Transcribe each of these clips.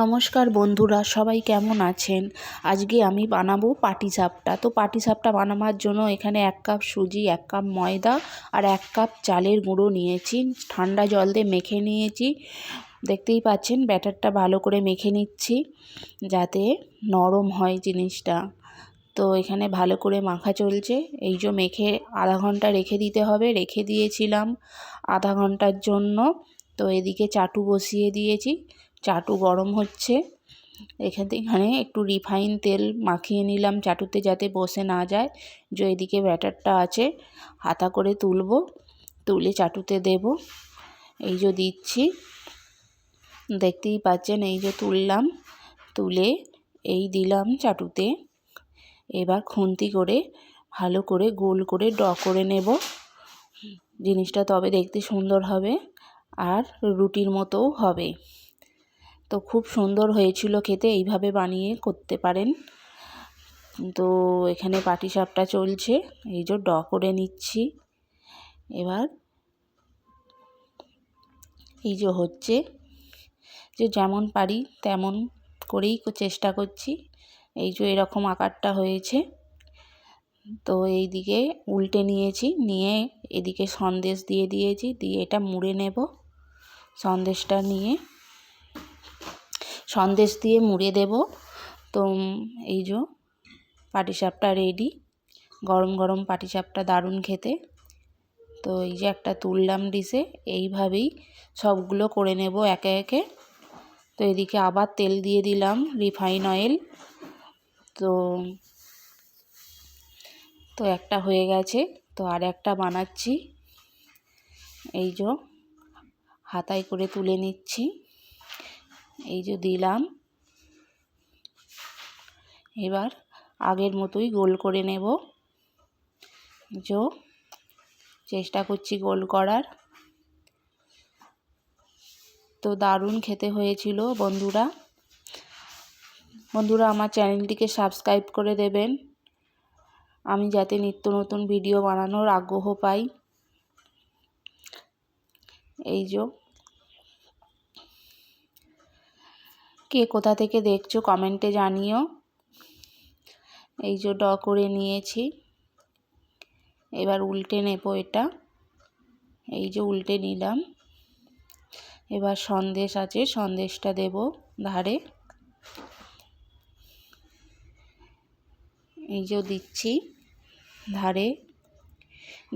নমস্কার বন্ধুরা, সবাই কেমন আছেন? আজকে আমি বানাবো পাটি পাটিসাপটা তো পাটিসাপটা বানাবার জন্য এখানে এক কাপ সুজি, এক কাপ ময়দা আর এক কাপ চালের গুঁড়ো নিয়েছি। ঠান্ডা জল দিয়ে মেখে নিয়েছি। দেখতেই পাচ্ছেন, ব্যাটারটা ভালো করে মেখে নিচ্ছি যাতে নরম হয় জিনিসটা। তো এখানে ভালো করে মাখা চলছে। এই যে মেখে আধা ঘণ্টা রেখে দিতে হবে। রেখে দিয়েছিলাম আধা ঘণ্টার জন্য। তো এদিকে চাটু বসিয়ে দিয়েছি। চাটু গরম হচ্ছে। এখান এখানে একটু রিফাইন তেল মাখিয়ে নিলাম চাটুতে যাতে বসে না যায়। যে এদিকে ব্যাটারটা আছে, হাতা করে তুলব, তুলে চাটুতে দেব। এই যে দিচ্ছি। দেখতেই পাচ্ছেন, এই যে তুললাম, তুলে এই দিলাম চাটুতে। এবার খুন্তি করে ভালো করে গোল করে ড করে নেব। জিনিসটা তবে দেখতে সুন্দর হবে, আর রুটির মতোও হবে। তো খুব সুন্দর হয়েছিল খেতে, এইভাবে বানিয়ে করতে পারেন। তো এখানে পাটিসাপটা চলছে, এই যে ড করে নিচ্ছি। এবার এই যে হচ্ছে, যে যেমন পারি তেমন করেই চেষ্টা করছি। এই যে এরকম আকারটা হয়েছে, তো এই দিকে উল্টে নিয়েছি, নিয়ে এদিকে সন্দেশ দিয়ে দিয়েছি, দিয়ে এটা মুড়ে নেব সন্দেশটা নিয়ে। সন্দেশ দিয়ে মুড়ে দেব। তো এই যে পাটিসাপটা রেডি গরম গরম পাটিসাপটা দারুণ খেতে। তো এই যে একটা তুললাম ডিশে এইভাবেই সবগুলো করে নেব একে একে। তো এদিকে আবার তেল দিয়ে দিলাম রিফাইন অয়েল তো তো একটা হয়ে গেছে। তো আর একটা বানাচ্ছি। এই যে হাতায় করে তুলে নিচ্ছি। এই যে দিলাম। এবার আগের মতোই গোল করে নেব। যে চেষ্টা করছি গোল করার। তো দারুণ খেতে হয়েছিল বন্ধুরা। বন্ধুরা আমার চ্যানেলটিকে সাবস্ক্রাইব করে দেবেন। আমি যাতে নিত্য নতুন ভিডিও বানানোর আগ্রহ পাই। এই যে কে কোথা থেকে দেখছ কমেন্টে জানিও। এই যে ড করে নিয়েছি। এবার উল্টে নেব এটা। এই যে উল্টে নিলাম। এবার সন্দেশ আছে, সন্দেশটা দেব ধারে। এই যে দিচ্ছি ধারে।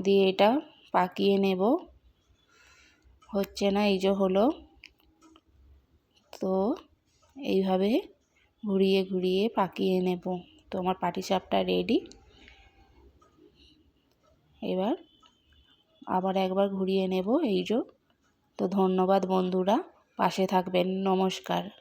দিয়ে এটা পাকিয়ে নেব। হচ্ছে না, এই যে হলো। তো এইভাবে ঘুরিয়ে ঘুরিয়ে পাকিয়ে নেব। তো আমার পাটিসাপটা রেডি এবার আবার একবার ঘুরিয়ে নেব, এই যে। তো ধন্যবাদ বন্ধুরা, পাশে থাকবেন, নমস্কার।